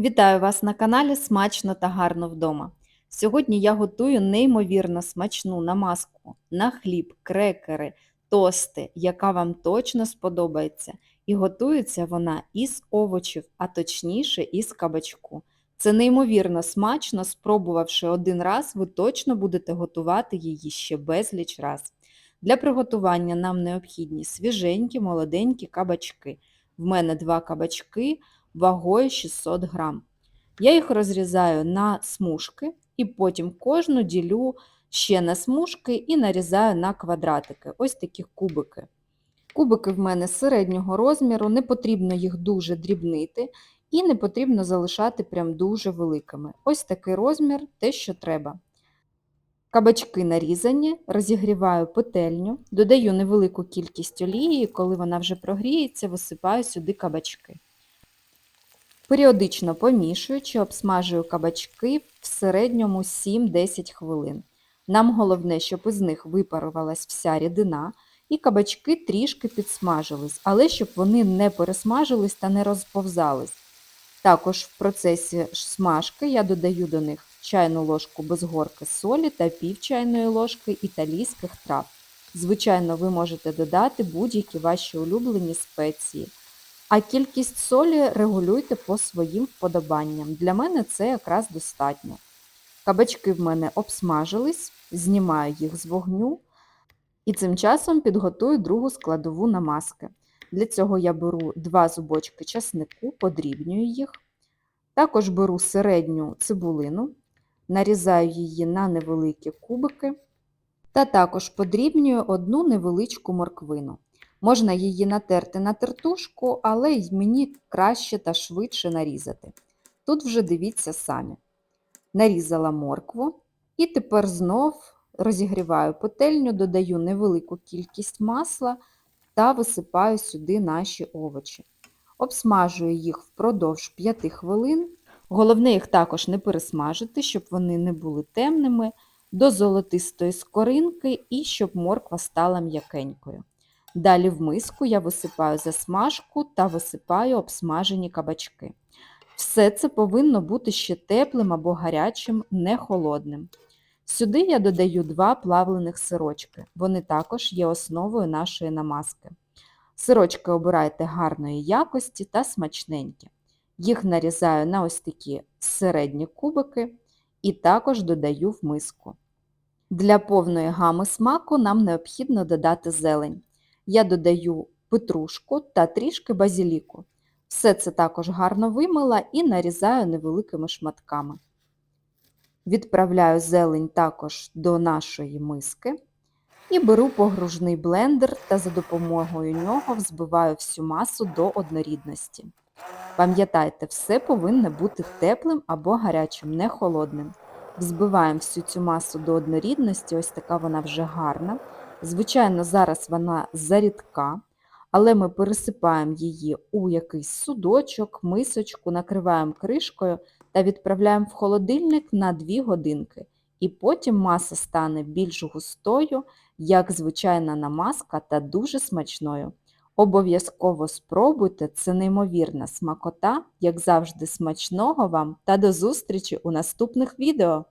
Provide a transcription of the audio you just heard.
Вітаю вас на каналі Смачно та гарно вдома. Сьогодні я готую неймовірно смачну намазку на хліб, крекери, тости, яка вам точно сподобається. І готується вона із овочів, а точніше із кабачку. Це неймовірно смачно, спробувавши один раз, ви точно будете готувати її ще безліч раз. Для приготування нам необхідні свіженькі, молоденькі кабачки. В мене два кабачки вагою 600 грам. Я їх розрізаю на смужки і потім кожну ділю ще на смужки і нарізаю на квадратики, ось такі кубики. Кубики в мене середнього розміру, не потрібно їх дуже дрібнити і не потрібно залишати прям дуже великими. Ось такий розмір, те, що треба. Кабачки нарізані, розігріваю петельню, додаю невелику кількість олії, коли вона вже прогріється, висипаю сюди кабачки. Періодично помішуючи, обсмажую кабачки в середньому 7-10 хвилин. Нам головне, щоб із них випарувалась вся рідина, і кабачки трішки підсмажились, але щоб вони не пересмажились та не розповзались. Також в процесі смажки я додаю до них чайну ложку без горки солі та пів чайної ложки італійських трав. Звичайно, ви можете додати будь-які ваші улюблені спеції. А кількість солі регулюйте по своїм вподобанням. Для мене це якраз достатньо. Кабачки в мене обсмажились, знімаю їх з вогню і цим часом підготую другу складову намазки. Для цього я беру два зубочки часнику, подрібнюю їх. Також беру середню цибулину, нарізаю її на невеликі кубики та також подрібнюю одну невеличку морквину. Можна її натерти на тертушку, але й мені краще та швидше нарізати. Тут вже дивіться самі. Нарізала моркву і тепер знов розігріваю петельню, додаю невелику кількість масла та висипаю сюди наші овочі. Обсмажую їх впродовж 5 хвилин. Головне їх також не пересмажити, щоб вони не були темними, до золотистої скоринки і щоб морква стала м'якенькою. Далі в миску я висипаю засмажку та висипаю обсмажені кабачки. Все це повинно бути ще теплим або гарячим, не холодним. Сюди я додаю два плавлених сирочки, вони також є основою нашої намазки. Сирочки обирайте гарної якості та смачненькі. Їх нарізаю на ось такі середні кубики і також додаю в миску. Для повної гами смаку нам необхідно додати зелень я додаю петрушку та трішки базіліку. Все це також гарно вимила і нарізаю невеликими шматками. Відправляю зелень також до нашої миски і беру погружний блендер та за допомогою нього взбиваю всю масу до однорідності. Пам'ятайте, все повинно бути теплим або гарячим, не холодним. Взбиваємо всю цю масу до однорідності, ось така вона вже гарна. Звичайно, зараз вона зарідка, але ми пересипаємо її у якийсь судочок, мисочку, накриваємо кришкою та відправляємо в холодильник на 2 годинки. І потім маса стане більш густою, як звичайна намазка та дуже смачною. Обов'язково спробуйте, це неймовірна смакота, як завжди, смачного вам та до зустрічі у наступних відео!